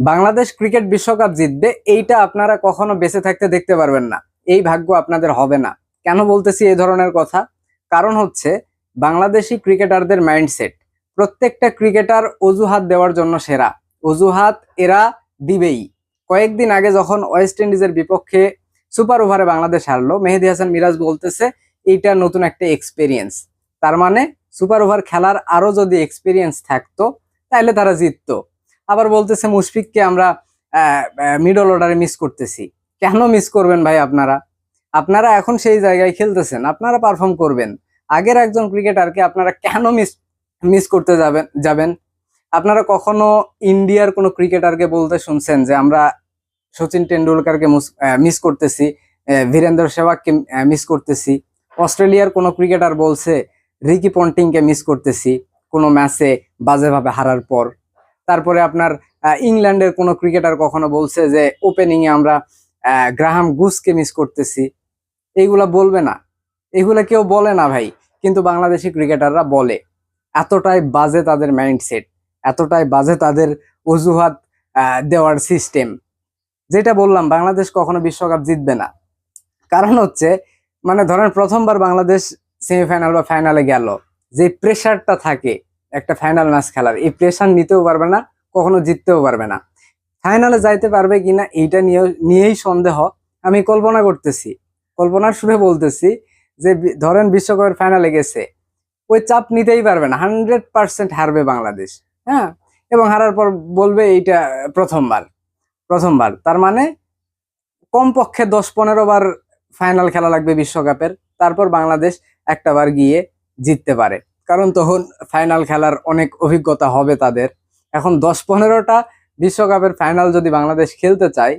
Bangladesh cricket বিশ্বকাপ জিতবে, এইটা আপনারা কখনো বেঁচে থাকতে দেখতে পারবেন না। এই ভাগ্য আপনাদের হবে না। কেন বলতেছি এই ধরনের কথা? কারণ হচ্ছে, বাংলাদেশি ক্রিকেটারদের মাইন্ডসেট প্রত্যেকটা ক্রিকেটার অজুহাত দেওয়ার জন্য সেরা। অজুহাত এরা দিবেই। কয়েকদিন আগে যখন ওয়েস্ট ইন্ডিজের বিপক্ষে সুপার ওভারে বাংলাদেশ হারলো, মেহেদি হাসান মিরাজ বলতেছে, এইটা নতুন একটা এক্সপিরিয়েন্স তার মানে সুপার ওভার খেলার আরও যদি এক্সপিরিয়েন্স থাকতো তাহলে তারা জিততো। আবার বলতেছে, মুশফিককে আমরা মিডল অর্ডারে মিস করতেছি। কেন মিস করবেন ভাই আপনারা? আপনারা এখন সেই জায়গায় খেলতেছেন, আপনারা পারফর্ম করবেন। আগের একজন ক্রিকেটারকে আপনারা কেন মিস মিস করতে যাবেন যাবেন? আপনারা কখনো ইন্ডিয়ার কোনো ক্রিকেটারকে বলতে শুনছেন যে, আমরা সচিন টেন্ডুলকারকে মিস করতেছি বীরেন্দ্র সেবাগকে মিস করতেছি? অস্ট্রেলিয়ার কোনো ক্রিকেটার বলছে, রিকি পন্টিংকে মিস করতেছি, কোনো ম্যাচে বাজেভাবে হারার পর। তারপরে আপনার ইংল্যান্ডের কোনো ক্রিকেটার কখনো বলছে যে ওপেনিং এ আমরা গ্রাহাম গুসকে মিস করতেছি। এইগুলা বলবে না। এগুলা কেউ বলে না ভাই, কিন্তু বাংলাদেশি ক্রিকেটাররা বলে। এতটাই বাজে তাদের মাইন্ডসেট এতটাই বাজে তাদের অজুহাত দেওয়ার সিস্টেম যেটা বললাম, বাংলাদেশ কখনো বিশ্বকাপ জিতবে না। কারণ হচ্ছে মানে ধরেন প্রথমবার বাংলাদেশ সেমিফাইনাল বা ফাইনালে গেল, যে প্রেশারটা থাকে একটা ফাইনাল ম্যাচ খেলার। এই প্রেশার নিতেও পারবে না, কখনো জিততেও পারবে না। ফাইনালে যাইতে পারবে কিনা, এইটা নিয়ে নিয়েই সন্দেহ। আমি কল্পনা করতেছি, কল্পনার সুরে বলতেছি যে ধরেন বিশ্বকাপের ফাইনালে গেছে, ওই চাপ নিতেই পারবে না হান্ড্রেড পার্সেন্ট হারবে বাংলাদেশ হ্যাঁ? এবং হারার পর বলবে এইটা প্রথমবার প্রথমবার। তার মানে কমপক্ষে দশ পনেরো বার ফাইনাল খেলা লাগবে বিশ্বকাপের, তারপর বাংলাদেশ একটা বার গিয়ে জিততে পারে। কারণ তখন ফাইনাল খেলার অনেক অভিজ্ঞতা হবে তাদের। এখন দশ পনেরোটা বিশ্বকাপের ফাইনাল যদি বাংলাদেশ খেলতে চায়,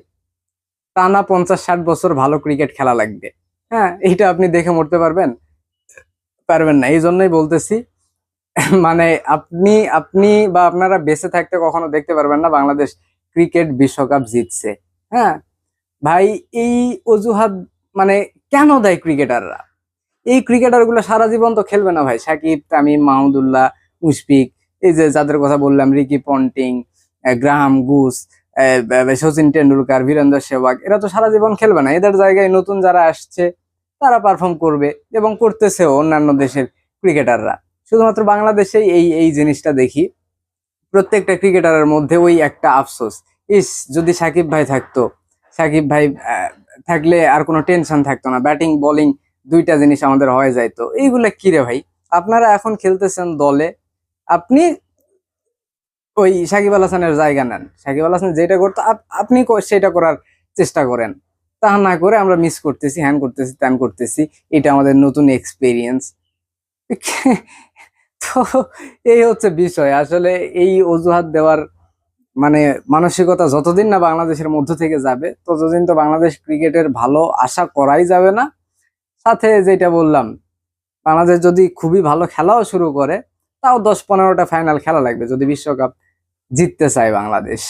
টানা পঞ্চাশ ষাট বছর ভালো ক্রিকেট খেলা লাগবে। হ্যাঁ এইটা আপনি দেখে মরতে পারবেন। পারবেন না এই জন্যই বলতেছি মানে আপনি আপনি বা আপনারা বেঁচে থাকতে কখনো দেখতে পারবেন না বাংলাদেশ ক্রিকেট বিশ্বকাপ জিতছে। হ্যাঁ ভাই, এই অজুহাত মানে কেন দেয় ক্রিকেটাররা এই ক্রিকেটারগুলো সারা জীবন তো খেলবে না ভাই। সাকিব, তামিম মাহমুদুল্লাহ মুশফিক, এই যে যাদের কথা বললাম, Ricky Ponting Graham, Gooch Sachin Tendulkar Virender Sehwag এরা তো সারা জীবন খেলবে না। এদের জায়গায় নতুন যারা আসছে, তারা পারফর্ম করবে এবং করতেছেও অন্যান্য দেশের ক্রিকেটাররা শুধুমাত্র বাংলাদেশেই এই এই জিনিসটা দেখি। প্রত্যেকটা ক্রিকেটারের মধ্যে ওই একটা আফসোস। ইস, যদি সাকিব ভাই থাকতো, সাকিব ভাই থাকলে আর কোনো টেনশন থাকতো না। ব্যাটিং বোলিং দুইটা জিনিস আমাদের হয়ে যাইতো এইগুলা কি রে ভাই? আপনারা এখন খেলতেছেন দলে, আপনি ওই সাকিব আল হাসানের জায়গা নেন। সাকিব আল হাসান যেটা করতো আপনি সেটা করার চেষ্টা করেন। তা না করে আমরা মিস করতেছি হ্যান করতেছি ত্যান করতেছি। এটা আমাদের নতুন এক্সপিরিয়েন্স তো এই হচ্ছে বিষয়। আসলে এই অজুহাত দেওয়ার মানে মানসিকতা যতদিন না বাংলাদেশের মধ্য থেকে যাবে, ততদিন তো বাংলাদেশ ক্রিকেটের ভালো আশা করাই যাবে না। সাথে যেটা বললাম, বাংলাদেশ যদি খুবই ভালো খেলাও শুরু করে, তাও দশ পনেরোটা ফাইনাল খেলা লাগবে যদি বিশ্বকাপ জিততে চায় বাংলাদেশ।